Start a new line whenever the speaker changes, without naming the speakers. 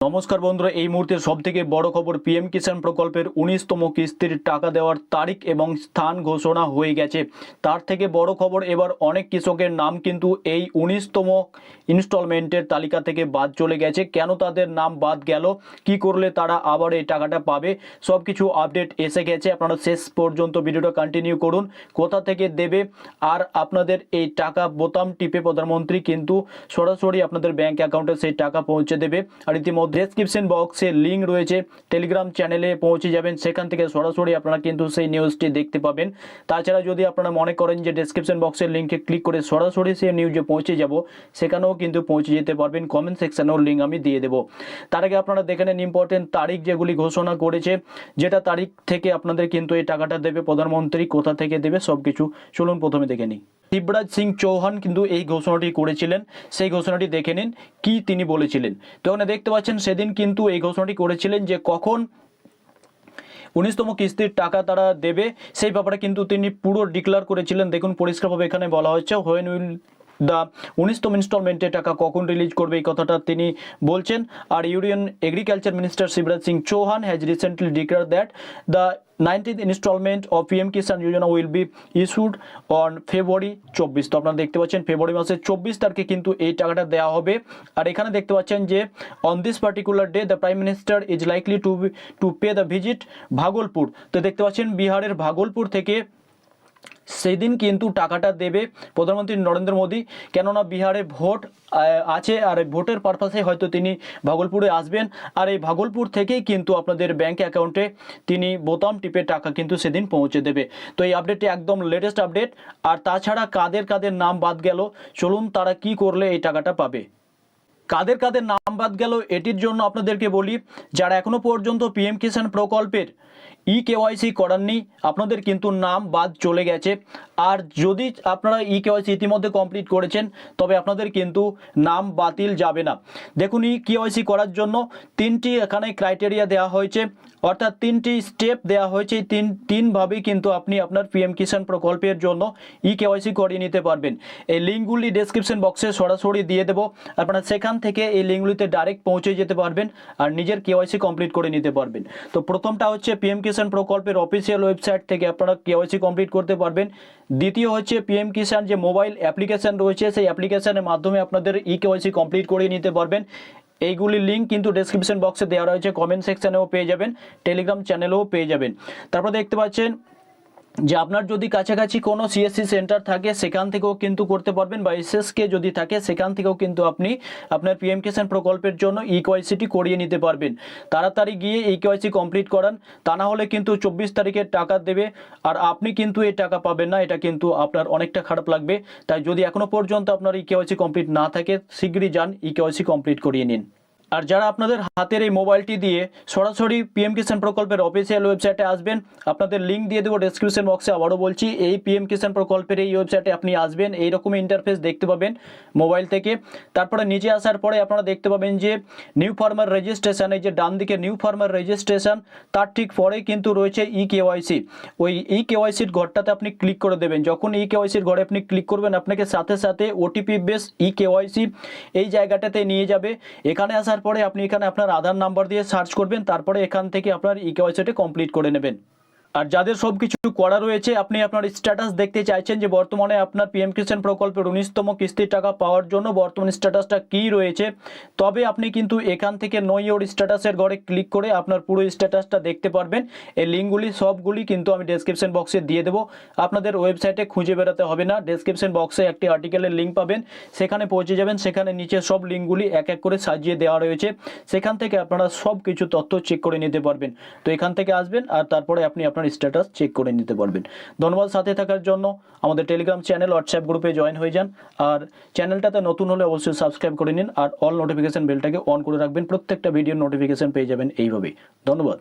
নমস্কার বন্ধুরা, এই মুহূর্তে সব থেকে বড় খবর পিএম কিষাণ প্রকল্পের উনিশতম কিস্তির টাকা দেওয়ার তারিখ এবং স্থান ঘোষণা হয়ে গেছে। তার থেকে বড় খবর এবার অনেক কৃষকের নাম কিন্তু এই উনিশতম ইনস্টলমেন্টের তালিকা থেকে বাদ চলে গেছে। কেন তাদের নাম বাদ গেল? কি করলে তারা আবার এই টাকাটা পাবে? সব কিছু আপডেট এসে গেছে। আপনারা শেষ পর্যন্ত ভিডিওটা কন্টিনিউ করুন। কোথা থেকে দেবে? আর আপনাদের এই টাকা বোতাম টিপে প্রধানমন্ত্রী কিন্তু সরাসরি আপনাদের ব্যাংক অ্যাকাউন্টে সেই টাকা পৌঁছে দেবে। আর ইতিমধ্যে ডেসক্রিপশন বক্সে লিঙ্ক রয়েছে। টেলিগ্রাম চ্যানেলে পৌঁছে যাবেন। সেখান থেকে সরাসরি আপনারা কিন্তু সেই নিউজটি দেখতে পাবেন। তাছাড়া যদি আপনারা মনে করেন যে ডেসক্রিপশন বক্সের লিঙ্কে ক্লিক করে সরাসরি সেই নিউজে পৌঁছে যাব, সেখানেও কিন্তু পৌঁছে যেতে পারবেন। কমেন্ট সেকশনেও লিঙ্ক আমি দিয়ে দেবো। তার আগে আপনারা দেখে নেন ইম্পর্টেন্ট তারিখ যেগুলি ঘোষণা করেছে, যেটা তারিখ থেকে আপনাদের কিন্তু এই টাকাটা দেবে, প্রধানমন্ত্রী কোথা থেকে দেবে সব কিছু চলুন প্রথমে দেখে নিই। শিবরাজ সিং চৌহান কিন্তু এই ঘোষণাটি করেছিলেন। সেই ঘোষণাটি দেখে নিন কি তিনি বলেছিলেন। তো এখানে দেখতে পাচ্ছেন সেদিন কিন্তু এই ঘোষণাটি করেছিলেন যে কখন উনিশতম কিস্তির টাকা তারা দেবে, সেই ব্যাপারে কিন্তু তিনি পুরো ডিক্লার করেছিলেন। দেখুন, পরিষ্কারভাবে এখানে বলা হয়েছে হোয়েন উইল দ্য উনিশতম ইনস্টলমেন্টের টাকা কখন রিলিজ করবে এই কথাটা তিনি বলছেন। আর union agriculture minister Shivraj Singh Chouhan has recently declare that the nineteenth instalment of PM Kisan Yojana will be issued on February চব্বিশ। তো আপনারা দেখতে পাচ্ছেন ফেব্রুয়ারি মাসের চব্বিশ তারিখে কিন্তু এই টাকাটা দেওয়া হবে। আর এখানে দেখতে পাচ্ছেন যে on this particular day the prime minister is likely to to pay the visit Bhagalpur তো দেখতে পাচ্ছেন বিহারের ভাগলপুর থেকে সেদিন কিন্তু টাকাটা দেবে প্রধানমন্ত্রী নরেন্দ্র মোদী। কেননা বিহারে ভোট আছে আর ভোটের পারপাসে হয়তো তিনি ভাগলপুরে আসবেন। আর এই ভাগলপুর থেকেই কিন্তু আপনাদের ব্যাংক অ্যাকাউন্টে তিনি বোতাম টিপে টাকা কিন্তু সেদিন পৌঁছে দেবে। তো এই আপডেটটি একদম লেটেস্ট আপডেট আর তাছাড়া কাদের কাদের নাম বাদ গেল, চলুন তারা কি করলে এই টাকাটা পাবে। কাদের কাদের নাম বাদ গেল, এটির জন্য আপনাদেরকে বলি, যারা এখনও পর্যন্ত পিএম কিষাণ প্রকল্পের ই কেওয়াইসি করাননি, আপনাদের কিন্তু নাম বাদ চলে গেছে। আর যদি আপনারা ই কেওয়াইসি ইতিমধ্যে কমপ্লিট করেছেন, তবে আপনাদের কিন্তু নাম বাতিল যাবে না। দেখুন ই কেওয়াইসি করার জন্য তিনটি এখানে ক্রাইটেরিয়া দেওয়া হয়েছে, অর্থাৎ তিনটি স্টেপ দেওয়া হয়েছে তিন তিনভাবেই কিন্তু আপনি আপনার পিএম কিষাণ প্রকল্পের জন্য ই কেওয়াইসি করিয়ে নিতে পারবেন। এই লিঙ্কগুলি ডেসক্রিপশন বক্সে সরাসরি দিয়ে দেবো। আপনারা সেখান থেকে এই লিঙ্কগুলিতে ডাইরেক্ট পৌঁছে যেতে পারবেন আর নিজের কেওয়াইসি কমপ্লিট করে নিতে পারবেন। তো প্রথমটা হচ্ছে পিএম কিষাণ প্রকল্পের অফিসিয়াল ওয়েবসাইট থেকে আপনারা কেওয়াইসি কমপ্লিট করতে পারবেন। দ্বিতীয় হচ্ছে পিএম কিষাণ যে মোবাইল অ্যাপ্লিকেশন রয়েছে, সেই অ্যাপ্লিকেশনের মাধ্যমে আপনাদের ই কেওয়াইসি কমপ্লিট করে নিতে পারবেন। এইগুলির লিঙ্ক কিন্তু ডেসক্রিপশন বক্সে দেওয়া রয়েছে কমেন্ট সেকশানেও পেয়ে যাবেন টেলিগ্রাম চ্যানেলেও পেয়ে যাবেন। তারপর দেখতে পাচ্ছেন যে আপনার যদি কাছাকাছি কোনো সিএসসি সেন্টার থাকে, সেখান থেকেও কিন্তু করতে পারবেন বা এসএসকে যদি থাকে, সেখান থেকেও কিন্তু আপনি আপনার পিএম কিষাণ প্রকল্পের জন্য ই কেওয়াইসিটি করিয়ে নিতে পারবেন। তাড়াতাড়ি গিয়ে এই কেওয়াইসি কমপ্লিট করান, তা না হলে কিন্তু চব্বিশ তারিখের টাকা দেবে, আর আপনি কিন্তু এই টাকা পাবেন না, এটা কিন্তু আপনার অনেকটা খারাপ লাগবে। তাই যদি এখনও পর্যন্ত আপনার ই কেওয়াইসি কমপ্লিট না থাকে শীঘ্রই যান ই কেওয়াইসি কমপ্লিট করিয়ে নিন। আর যারা আপনাদের হাতের এই মোবাইলটি দিয়ে সরাসরি পিএম কিষাণ প্রকল্পের অফিসিয়াল ওয়েবসাইটে আসবেন, আপনাদের লিঙ্ক দিয়ে দেবো ডেসক্রিপশন বক্সে আবারও বলছি, এই পিএম কিষাণ প্রকল্পের এই ওয়েবসাইটে আপনি আসবেন এইরকম ইন্টারফেস দেখতে পাবেন মোবাইল থেকে। তারপরে নিচে আসার পরে আপনারা দেখতে পাবেন যে নিউ ফার্মার রেজিস্ট্রেশন এই যে ডান দিকে নিউ ফার্মার রেজিস্ট্রেশন তার ঠিক পরে কিন্তু রয়েছে ই কেওয়াইসি ওই ই কেওয়াইসির ঘরটাতে আপনি ক্লিক করে দেবেন। যখন ই কেওয়াইসির ঘরে আপনি ক্লিক করবেন, আপনাকে সাথে সাথে ওটিপি বেস ই কেওয়াইসি এই জায়গাটাতে নিয়ে যাবে। এখানে আসার পরে আপনি এখানে আপনার আধার নাম্বার দিয়ে সার্চ করবেন, তারপরে এখান থেকে আপনার ই কেওয়াইসিটি কমপ্লিট করে নেবেন। আর যাদের সব কিছু করা রয়েছে, আপনি আপনার স্ট্যাটাস দেখতে চাইছেন যে বর্তমানে আপনার পিএম কিষাণ প্রকল্পের উনিশতম কিস্তির টাকা পাওয়ার জন্য বর্তমান স্ট্যাটাসটা কী রয়েছে, তবে আপনি কিন্তু এখান থেকে নই ওর স্ট্যাটাসের ঘরে ক্লিক করে আপনার পুরো স্ট্যাটাসটা দেখতে পারবেন। এই লিঙ্কগুলি সবগুলি কিন্তু আমি ডেসক্রিপশন বক্সে দিয়ে দেবো। আপনাদের ওয়েবসাইটে খুঁজে বেরোতে হবে না। ডেসক্রিপশন বক্সে একটি আর্টিকেলের লিঙ্ক পাবেন। সেখানে পৌঁছে যাবেন। সেখানে নিচে সব লিঙ্কগুলি এক এক করে সাজিয়ে দেওয়া রয়েছে। সেখান থেকে আপনারা সব কিছু তথ্য চেক করে নিতে পারবেন। তো এখান থেকে আসবেন আর তারপরে আপনি আপনার স্ট্যাটাস চেক করে নিতে পারবেন। ধন্যবাদ সাথে থাকার জন্য। আমাদের টেলিগ্রাম চ্যানেল হোয়াটসঅ্যাপ গ্রুপে জয়েন হয়ে যান। আর চ্যানেলটাতে নতুন হলে অবশ্যই সাবস্ক্রাইব করে নিন। আর অল নোটিফিকেশান বেলটাকে অন করে রাখবেন। প্রত্যেকটা ভিডিও নোটিফিকেশান পেয়ে যাবেন এইভাবে ধন্যবাদ।